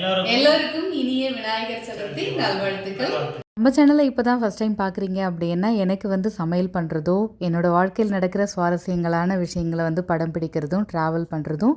எல்லாருக்கும் இனிய விநாயகர் சதுர்த்தி நல்வாழ்த்துக்கள். நம்ம சேனலை இப்போ தான் ஃபஸ்ட் டைம் பார்க்குறீங்க அப்படின்னா எனக்கு வந்து சமையல் பண்ணுறதோ என்னோடய வாழ்க்கையில் நடக்கிற சுவாரஸ்யங்களான விஷயங்களை வந்து படம் பிடிக்கிறதும் ட்ராவல் பண்ணுறதும்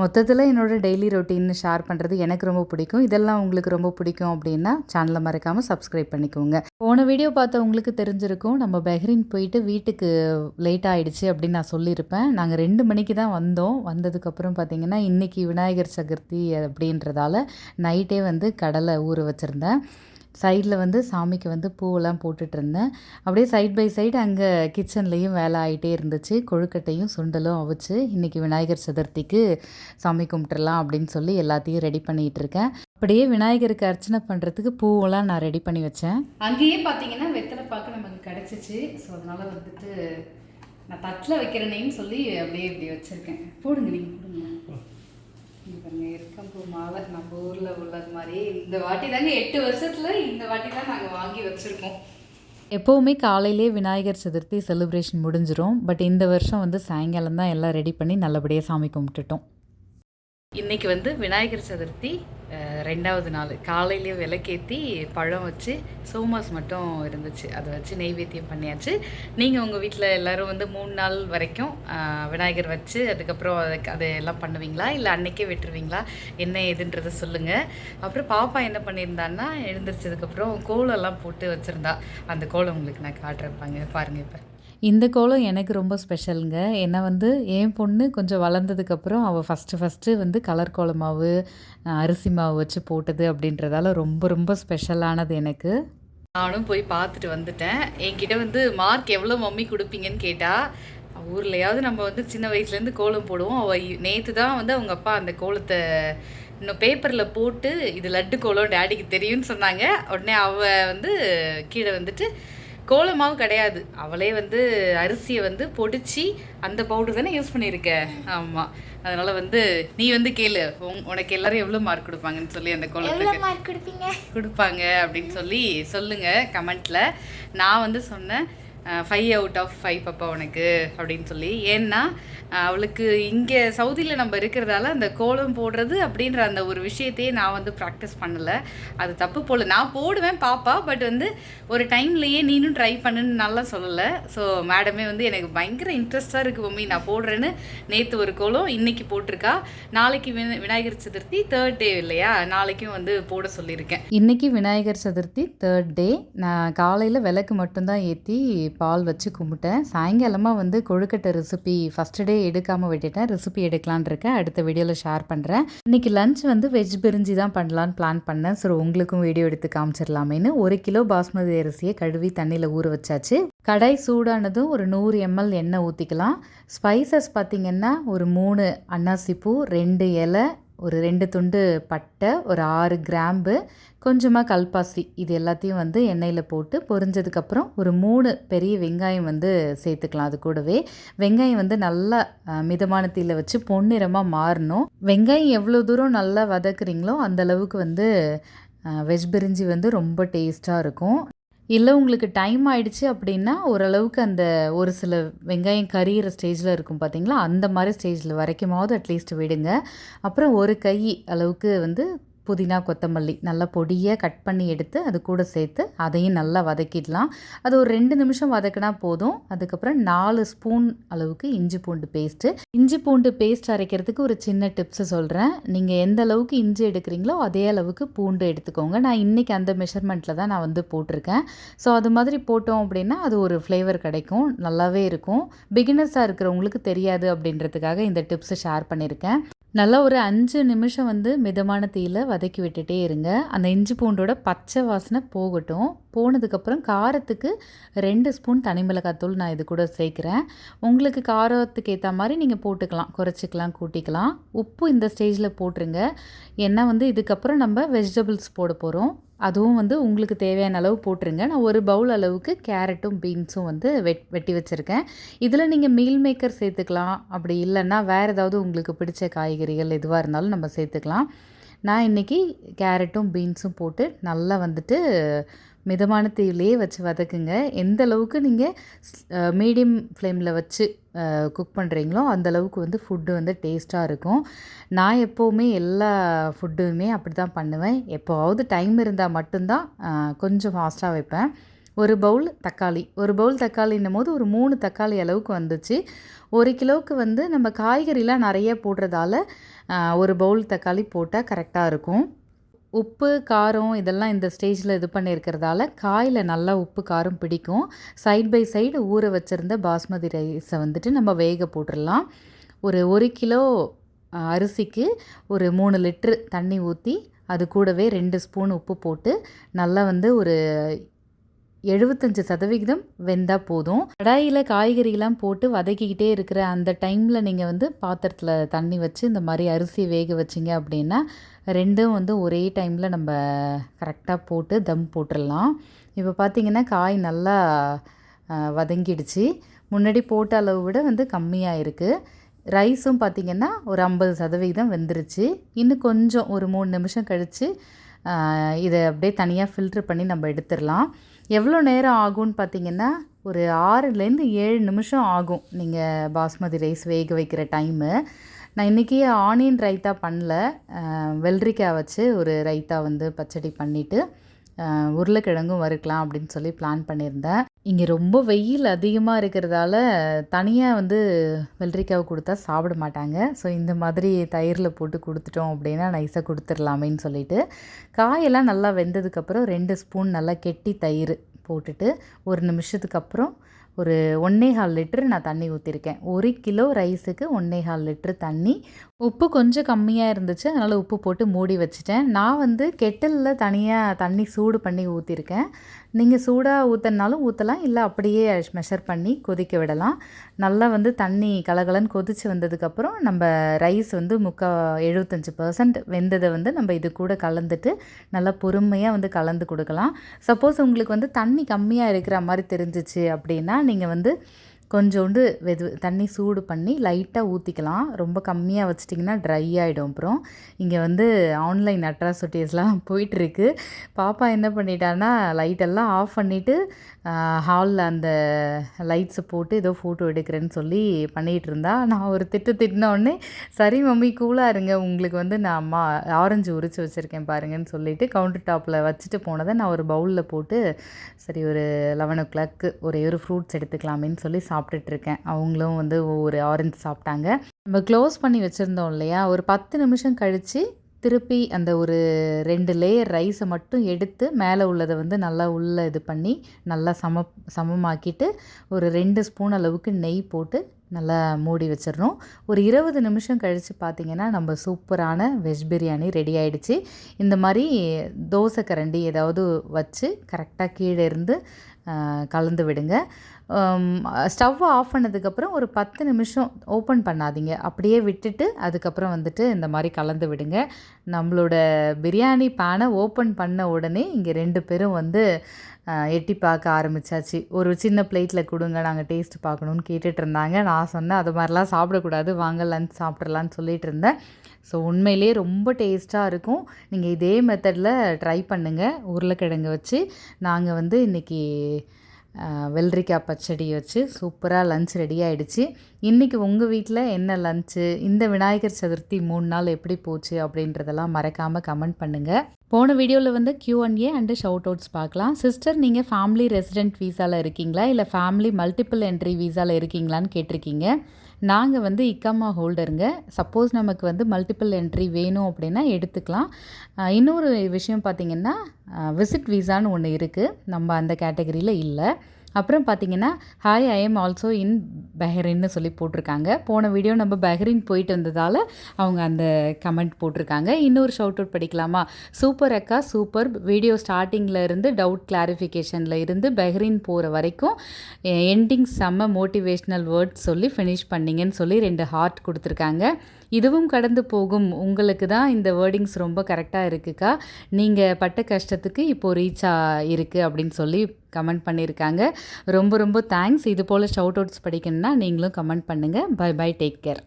மொத்தத்தில் என்னோட டெய்லி ரொட்டீன் ஷேர் பண்ணுறது எனக்கு ரொம்ப பிடிக்கும். இதெல்லாம் உங்களுக்கு ரொம்ப பிடிக்கும் அப்படின்னா சேனலை மறக்காமல் சப்ஸ்கிரைப் பண்ணிக்கோங்க. போன வீடியோ பார்த்த உங்களுக்கு தெரிஞ்சிருக்கும் நம்ம பெஹ்ரின் போயிட்டு வீட்டுக்கு லேட் ஆகிடுச்சு அப்படின்னு நான் சொல்லியிருப்பேன். நாங்கள் ரெண்டு மணிக்கு தான் வந்தோம். வந்ததுக்கப்புறம் பார்த்தீங்கன்னா இன்றைக்கி விநாயகர் சதுர்த்தி அப்படின்றதால நைட்டே வந்து கடலை ஊற வச்சுருந்தேன். சைடில் வந்து சாமிக்கு வந்து பூவெல்லாம் போட்டுட்ருந்தேன் அப்படியே சைட் பை சைடு அங்கே கிச்சன்லேயும் வேலை ஆகிட்டே இருந்துச்சு. கொழுக்கட்டையும் சுண்டலும் அவிச்சு இன்றைக்கி விநாயகர் சதுர்த்திக்கு சாமி கும்பிட்டுலாம் அப்படின்னு சொல்லி எல்லாத்தையும் ரெடி பண்ணிகிட்டு இருக்கேன். அப்படியே விநாயகருக்கு அர்ச்சனை பண்ணுறதுக்கு பூவெல்லாம் நான் ரெடி பண்ணி வச்சேன். அங்கேயே பார்த்தீங்கன்னா வெத்தலை பாக்கு நமக்கு கிடச்சிச்சு. ஸோ அதனால் வந்துட்டு நான் தட்டில் வைக்கிறேனேன்னு சொல்லி அப்படியே இப்படி வச்சுருக்கேன். போடுங்க நீங்கள் போடுங்க. இங்க பாருங்க இருக்கம்பூ மாலை நம்ம ஊரில் உள்ளது மாதிரி இந்த வாட்டி தாங்க எட்டு வருஷத்தில் இந்த வாட்டி தான் நாங்கள் வாங்கி வச்சுருக்கோம். எப்போவுமே காலையிலே விநாயகர் சதுர்த்தி செலிப்ரேஷன் முடிஞ்சிடும் பட் இந்த வருஷம் வந்து சாயங்காலம் தான் எல்லாம் ரெடி பண்ணி நல்லபடியாக சாமி கும்பிட்டுட்டோம். இன்றைக்கி வந்து விநாயகர் சதுர்த்தி ரெண்டாவது நாள். காலையிலேயே விளக்கேற்றி பழம் வச்சு சோமாஸ் மட்டும் இருந்துச்சு. அதை வச்சு நெய்வேத்தியம் பண்ணியாச்சு. நீங்கள் உங்கள் வீட்டில் எல்லோரும் வந்து மூணு நாள் வரைக்கும் விநாயகர் வச்சு அதுக்கப்புறம் அதுக்கு அதை எல்லாம் பண்ணுவீங்களா? இல்லை அன்னைக்கே விட்டுருவீங்களா? என்ன ஏதுன்றதை சொல்லுங்கள் அப்புறம் பாப்பா என்ன பண்ணியிருந்தான்னா எழுந்திரிச்சதுக்கப்புறம் கோலெல்லாம் போட்டு வச்சுருந்தா. அந்த கோலம் உங்களுக்கு நான் காட்டுறப்பாங்க பாருங்கள் இப்போ. இந்த கோலம் எனக்கு ரொம்ப ஸ்பெஷலுங்க. ஏன்னா வந்து என் பொண்ணு கொஞ்சம் வளர்ந்ததுக்கப்புறம் அவள் ஃபஸ்ட்டு ஃபஸ்ட்டு வந்து கலர் கோல மாவு அரிசி மாவு வச்சு போட்டது அப்படின்றதால ரொம்ப ரொம்ப ஸ்பெஷலானது எனக்கு. நானும் போய் பார்த்துட்டு வந்துட்டேன். என்கிட்ட வந்து மார்க் எவ்வளோ மம்மி கொடுப்பீங்கன்னு கேட்டால் ஊர்லையாவது நம்ம வந்து சின்ன வயசுலேருந்து கோலம் போடுவோம். அவள் நேற்று தான் வந்து அவங்க அப்பா அந்த கோலத்தை இன்னும் பேப்பரில் போட்டு இது லட்டு கோலம் டேடிக்கு தெரியும்னு சொன்னாங்க. உடனே அவள் வந்து கீழே வந்துட்டு கோலமாவும் கிடையாது. அவளே வந்து அரிசியை வந்து பொடிச்சு அந்த பவுடர் தானே யூஸ் பண்ணியிருக்க. ஆமாம் அதனால வந்து நீ வந்து கேளு. உன்- உனக்கு எல்லாரும் எவ்வளோ மார்க் கொடுப்பாங்கன்னு சொல்லி அந்த கோலத்துக்கு. கொடுப்பீங்க? கொடுப்பாங்க அப்படின்னு சொல்லி சொல்லுங்க கமெண்ட்ல நான் வந்து சொன்னேன் ஃபைவ் அவுட் ஆஃப் ஃபைவ் பாப்பா உனக்கு அப்படின்னு சொல்லி. ஏன்னா அவளுக்கு இங்கே சவுதியில் நம்ம இருக்கிறதால அந்த கோலம் போடுறது அப்படின்ற அந்த ஒரு விஷயத்தையே நான் வந்து ப்ராக்டிஸ் பண்ணலை. அது தப்பு போல. நான் போடுவேன் பாப்பா பட் வந்து ஒரு டைம்லையே நீனும் ட்ரை பண்ணுன்னு நல்லா சொல்லலை. ஸோ மேடமே வந்து எனக்கு பயங்கர இன்ட்ரெஸ்டாக இருக்குது மம்மி. நான் போடுறேன்னு நேற்று ஒரு கோலம் இன்னைக்கு போட்டிருக்கா. நாளைக்கு வினா விநாயகர் சதுர்த்தி தேர்ட் டே இல்லையா? நாளைக்கும் வந்து போட சொல்லியிருக்கேன். இன்னைக்கு விநாயகர் சதுர்த்தி தேர்ட் டே நான் காலையில் விளக்கு மட்டும்தான் ஏற்றி பால் வச்சு கும்பிட்டேன். சாயங்காலமாக வந்து கொழுக்கட்டை ரெசிபி ஃபஸ்ட்டு டே எடுக்காமல் விட்டுட்டேன். ரெசிபி எடுக்கலான்னு இருக்கேன். அடுத்த வீடியோவில் ஷேர் பண்ணுறேன் இன்றைக்கி லஞ்ச் வந்து வெஜ் பிரிஞ்சி தான் பண்ணலான்னு பிளான் பண்ணேன். ஸோ உங்களுக்கும் வீடியோ எடுத்து காமிச்சிடலாமேன்னு. ஒரு கிலோ பாஸ்மதி அரிசியை கழுவி தண்ணியில் ஊற வச்சாச்சு. கடாய் சூடானதும் ஒரு நூறு எம்எல் எண்ணெய் ஊற்றிக்கலாம் ஸ்பைசஸ் பார்த்திங்கன்னா ஒரு மூணு அன்னாசிப்பூ ரெண்டு இலை ஒரு ரெண்டு துண்டு பட்டை ஒரு ஆறு கிராம்பு கொஞ்சமாக கல்பாசி இது எல்லாத்தையும் வந்து எண்ணெயில் போட்டு பொரிஞ்சதுக்கப்புறம் ஒரு மூணு பெரிய வெங்காயம் வந்து சேர்த்துக்கலாம் அது கூடவே. வெங்காயம் வந்து நல்லா மிதமான தீயில் வச்சு பொன்னிறமாக மாறணும். வெங்காயம் எவ்வளோ தூரம் நல்லா வதக்குறீங்களோ அந்த அளவுக்கு வந்து வெஜ் பிரிஞ்சி வந்து ரொம்ப டேஸ்ட்டாக இருக்கும். இல்லை உங்களுக்கு டைம் ஆயிடுச்சு அப்படின்னா ஓரளவுக்கு அந்த ஒரு சில வெங்காயம் கரியிற ஸ்டேஜில் இருக்கும் பார்த்தீங்களா அந்த மாதிரி ஸ்டேஜில் வரைக்குமாவது அட்லீஸ்ட் விடுங்க. அப்புறம் ஒரு கை அளவுக்கு வந்து புதினா கொத்தமல்லி நல்லா பொடியாக கட் பண்ணி எடுத்து அது கூட சேர்த்து அதையும் நல்லா வதக்கிடலாம். அது ஒரு ரெண்டு நிமிஷம் வதக்கினா போதும். அதுக்கப்புறம் நாலு ஸ்பூன் அளவுக்கு இஞ்சி பூண்டு பேஸ்ட்டு. இஞ்சி பூண்டு பேஸ்ட் அரைக்கிறதுக்கு ஒரு சின்ன டிப்ஸை சொல்கிறேன் நீங்கள் எந்த அளவுக்கு இஞ்சி எடுக்கிறீங்களோ அதே அளவுக்கு பூண்டு எடுத்துக்கோங்க. நான் இன்றைக்கி அந்த மெஷர்மெண்ட்டில் தான் நான் வந்து போட்டிருக்கேன். ஸோ அது மாதிரி போட்டோம் அப்படின்னா அது ஒரு ஃப்ளேவர் கிடைக்கும். நல்லாவே இருக்கும். பிகினர்ஸாக இருக்கிறவங்களுக்கு தெரியாது அப்படின்றதுக்காக இந்த டிப்ஸை ஷேர் பண்ணியிருக்கேன். நல்லா ஒரு அஞ்சு நிமிஷம் வந்து மிதமான தீயில் வதக்கி விட்டுட்டே இருங்க. அந்த இஞ்சி பூண்டோட பச்சை வாசனை போகட்டும். போனதுக்கப்புறம் காரத்துக்கு ரெண்டு ஸ்பூன் தனி மிளகாத்தூள் நான் இது கூட சேர்க்குறேன். உங்களுக்கு காரத்துக்கு ஏற்ற மாதிரி நீங்கள் போட்டுக்கலாம். குறைச்சிக்கலாம் கூட்டிக்கலாம். உப்பு இந்த ஸ்டேஜில் போட்டுருங்க. ஏன்னா வந்து இதுக்கப்புறம் நம்ம வெஜிடபிள்ஸ் போட போகிறோம் அதுவும் வந்து உங்களுக்கு தேவையான அளவு போட்டுருங்க. நான் ஒரு பவுல் அளவுக்கு கேரட்டும் பீன்ஸும் வந்து வெட் வெட்டி வச்சுருக்கேன். இதில் நீங்கள் மீல் மேக்கர் சேர்த்துக்கலாம். அப்படி இல்லைன்னா வேறு ஏதாவது உங்களுக்கு பிடிச்ச காய்கறிகள் எதுவாக இருந்தாலும் நம்ம சேர்த்துக்கலாம். நான் இன்றைக்கி கேரட்டும் பீன்ஸும் போட்டு நல்லா வந்துட்டு மிதமான தீவிலேயே வச்சு வதக்குங்க. எந்த அளவுக்கு நீங்கள் மீடியம் ஃப்ளேமில் வச்சு குக் பண்ணுறீங்களோ அந்த அளவுக்கு வந்து ஃபுட்டு வந்து டேஸ்ட்டாக இருக்கும். நான் எப்போவுமே எல்லா ஃபுட்டுமே அப்படி தான் பண்ணுவேன். எப்போவாவது டைம் இருந்தால் மட்டும்தான் கொஞ்சம் ஃபாஸ்ட்டாக வைப்பேன். ஒரு பவுல் தக்காளி. ஒரு பவுல் தக்காளின்னும் போது ஒரு மூணு தக்காளி அளவுக்கு வந்துச்சு. ஒரு கிலோவுக்கு வந்து நம்ம காய்கறிலாம் நிறைய போடுறதால ஒரு பவுல் தக்காளி போட்டால் கரெக்டாக இருக்கும். உப்பு காரம் இதெல்லாம் இந்த ஸ்டேஜில் இது பண்ணியிருக்கிறதால காயில் நல்லா உப்பு காரம் பிடிக்கும். சைட் பை சைடு ஊற வச்சுருந்த பாஸ்மதி ரைஸை வந்துட்டு நம்ம வேக போட்டுடலாம். ஒரு ஒரு கிலோ அரிசிக்கு ஒரு மூணு லிட்ரு தண்ணி ஊற்றி அது கூடவே ரெண்டு ஸ்பூன் உப்பு போட்டு நல்லா வந்து ஒரு எழுபத்தஞ்சு சதவிகிதம் வெந்தால் போதும். கடாயில் காய்கறிலாம் போட்டு வதக்கிக்கிட்டே இருக்கிற அந்த டைமில் நீங்கள் வந்து பாத்திரத்தில் தண்ணி வச்சு இந்த மாதிரி அரிசி வேக வச்சிங்க அப்படின்னா ரெண்டும் வந்து ஒரே டைமில் நம்ம கரெக்டாக போட்டு தம் போட்டுடலாம் இப்போ பார்த்தீங்கன்னா காய் நல்லா வதங்கிடுச்சு. முன்னாடி போட்ட அளவு விட வந்து கம்மியாக இருக்குது ரைஸும் பார்த்திங்கன்னா ஒரு ஐம்பது சதவிகிதம் வெந்துருச்சு. இன்னும் கொஞ்சம் ஒரு மூணு நிமிஷம் கழித்து இதை அப்படியே தனியாக ஃபில்ட்ரு பண்ணி நம்ம எடுத்துடலாம். எவ்வளோ நேரம் ஆகும்னு பார்த்தீங்கன்னா ஒரு ஆறுலேருந்து ஏழு நிமிஷம் ஆகும் நீங்கள் பாஸ்மதி ரைஸ் வேக வைக்கிற டைமு நான் இன்றைக்கி ஆனியன் ரைத்தா பண்ணல. வெள்ளரிக்காய் வச்சு ஒரு ரைத்தா வந்து பச்சடி பண்ணிவிட்டு உருளைக்கிழங்கும் வறுக்கலாம் அப்படின்னு சொல்லி பிளான் பண்ணியிருந்தேன். இங்கே ரொம்ப வெயில் அதிகமாக இருக்கிறதால தனியாக வந்து வெள்ளரிக்காவை கொடுத்தா சாப்பிட மாட்டாங்க. ஸோ இந்த மாதிரி தயிரில் போட்டு கொடுத்துட்டோம் அப்படின்னா நைஸாக கொடுத்துடலாமேன்னு சொல்லிட்டு காயெல்லாம் நல்லா வெந்ததுக்கப்புறம் ரெண்டு ஸ்பூன் நல்லா கெட்டி தயிர் போட்டுட்டு ஒரு நிமிஷத்துக்கு அப்புறம் ஒரு ஒன்றே கால் லிட்டரு நான் தண்ணி ஊற்றிருக்கேன் ஒரு கிலோ ரைஸுக்கு ஒன்றே கால் லிட்டரு தண்ணி. உப்பு கொஞ்சம் கம்மியாக இருந்துச்சு அதனால் உப்பு போட்டு மூடி வச்சுட்டேன். நான் வந்து கெட்டிலில் தனியாக தண்ணி சூடு பண்ணி ஊற்றிருக்கேன் நீங்கள் சூடாக ஊற்றினாலும் ஊற்றலாம் இல்லை அப்படியே மெஷர் பண்ணி கொதிக்க விடலாம். நல்லா வந்து தண்ணி கலகலன்னு கொதிச்சு வந்ததுக்கப்புறம் நம்ம ரைஸ் வந்து முக்கா எழுபத்தஞ்சி பர்சன்ட் வெந்ததை வந்து நம்ம இது கூட கலந்துட்டு நல்லா பொறுமையாக வந்து கலந்து கொடுக்கலாம். சப்போஸ் உங்களுக்கு வந்து தண்ணி கம்மியாக இருக்கிற மாதிரி தெரிஞ்சிச்சு அப்படின்னா நீங்கள் வந்து கொஞ்சோண்டு வெது தண்ணி சூடு பண்ணி லைட்டாக ஊற்றிக்கலாம் ரொம்ப கம்மியாக வச்சிட்டிங்கன்னா ட்ரை ஆகிடும் அப்புறம். இங்கே வந்து ஆன்லைன் அட்ராசிட்டிஸ்லாம் போயிட்டுருக்கு. பாப்பா என்ன பண்ணிட்டான்னா லைட்டெல்லாம் ஆஃப் பண்ணிவிட்டு ஹாலில் அந்த லைட்ஸை போட்டு ஏதோ ஃபோட்டோ எடுக்கிறேன்னு சொல்லி பண்ணிகிட்டு இருந்தா. நான் ஒரு திட்டு திட்டினோடனே சரி மம்மி கூலாக இருங்க. உங்களுக்கு வந்து நான் அம்மா ஆரஞ்சு உரிச்சு வச்சுருக்கேன் பாருங்கன்னு சொல்லிவிட்டு கவுண்டர் டாப்பில் வச்சுட்டு போனதை நான் ஒரு பவுலில் போட்டு சரி ஒரு லெவன் ஓ கிளாக்கு ஒரே ஒரு ஃப்ரூட்ஸ் எடுத்துக்கலாமேன்னு சொல்லி சாப்பிட்டுட்ருக்கேன். அவங்களும் வந்து ஒரு ஆரஞ்சு சாப்பிட்டாங்க. நம்ம க்ளோஸ் பண்ணி வச்சுருந்தோம் இல்லையா? ஒரு பத்து நிமிஷம் கழித்து திருப்பி அந்த ஒரு ரெண்டு லேயர் ரைஸை மட்டும் எடுத்து மேலே உள்ளதை வந்து நல்லா உள்ளே இது பண்ணி நல்லா சம சமமாக்கிட்டு ஒரு ரெண்டு ஸ்பூன் அளவுக்கு நெய் போட்டு நல்லா மூடி வச்சிடணும். ஒரு இருபது நிமிஷம் கழித்து பார்த்திங்கன்னா நம்ம சூப்பரான வெஜ் பிரியாணி ரெடி ஆகிடுச்சு இந்த மாதிரி தோசை கரண்டி ஏதாவது வச்சு கரெக்டாக கீழே இருந்து கலந்து விடுங்க. ஸ்டவ்வை ஆஃப் பண்ணதுக்கப்புறம் ஒரு பத்து நிமிஷம் ஓப்பன் பண்ணாதீங்க. அப்படியே விட்டுட்டு அதுக்கப்புறம் வந்துட்டு இந்த மாதிரி கலந்து விடுங்க. நம்மளோட பிரியாணி பேனை ஓப்பன் பண்ண உடனே இங்கே ரெண்டு பேரும் வந்து எட்டி பார்க்க ஆரம்பிச்சாச்சு. ஒரு சின்ன பிளேட்டில் கொடுங்க நாங்கள் டேஸ்ட் பார்க்கணுன்னு கேட்டுட்டு இருந்தாங்க. நான் சொன்னேன் அது மாதிரிலாம் சாப்பிடக்கூடாது. வாங்க லஞ்ச் சாப்பிட்றலான்னு சொல்லிட்டு இருந்தேன். ஸோ உண்மையிலேயே ரொம்ப டேஸ்ட்டாக இருக்கும். நீங்கள் இதே மெத்தடில் ட்ரை பண்ணுங்கள் உருளைக்கிழங்கு வச்சு நாங்கள் வந்து இன்றைக்கி வெள்ளரிக்காய் பச்சடி வச்சு சூப்பராக லஞ்ச் ரெடி ஆகிடுச்சு இன்றைக்கி உங்கள் வீட்டில் என்ன லஞ்சு இந்த விநாயகர் சதுர்த்தி மூணு நாள் எப்படி போச்சு அப்படின்றதெல்லாம் மறக்காமல் கமெண்ட் பண்ணுங்கள் போன வீடியோவில் வந்து Q and A and shout outs பார்க்கலாம். சிஸ்டர் நீங்கள் ஃபேமிலி ரெசிடென்ட் வீசாவில் இருக்கீங்களா? இல்லை ஃபேமிலி மல்டிபிள் என்ட்ரி வீசாவில் இருக்கீங்களான்னு கேட்டிருக்கீங்க. நாங்கள் வந்து இக்காமா ஹோல்டருங்க. சப்போஸ் நமக்கு வந்து மல்டிபிள் என்ட்ரி வேணும் அப்படின்னா எடுத்துக்கலாம். இன்னொரு விஷயம் பார்த்திங்கன்னா விசிட் வீசான்னு ஒன்று இருக்குது நம்ம அந்த கேட்டகரியில் இல்லை. அப்புறம் பார்த்தீங்கன்னா hi I am also in பெஹ்ரின்னு சொல்லி போட்டிருக்காங்க. போன வீடியோ நம்ம பெஹ்ரின் போயிட்டு வந்ததால் அவங்க அந்த கமெண்ட் போட்டிருக்காங்க. இன்னொரு ஷவுட் அவுட் படிக்கலாமா? சூப்பர் அக்கா சூப்பர் வீடியோ ஸ்டார்டிங்கில் இருந்து டவுட் கிளாரிஃபிகேஷனில் இருந்து பெஹ்ரின் போகிற வரைக்கும் எண்டிங் செம்ம மோட்டிவேஷ்னல் வேர்ட்ஸ் சொல்லி ஃபினிஷ் பண்ணீங்கன்னு சொல்லி ரெண்டு ஹார்ட் கொடுத்துருக்காங்க. இதுவும் கடந்து போகும். உங்களுக்கு தான் இந்த வேர்டிங்ஸ் ரொம்ப கரெக்டாக இருக்குக்கா? நீங்கள் பட்ட கஷ்டத்துக்கு இப்போது ரீச் இருக்குது அப்படின்னு சொல்லி கமெண்ட் பண்ணியிருக்காங்க. ரொம்ப ரொம்ப தேங்க்ஸ் இது போல் ஷவுட் அவுட்ஸ் படிக்கணும்னா நீங்களும் கமெண்ட் பண்ணுங்கள் பை பை டேக் கேர்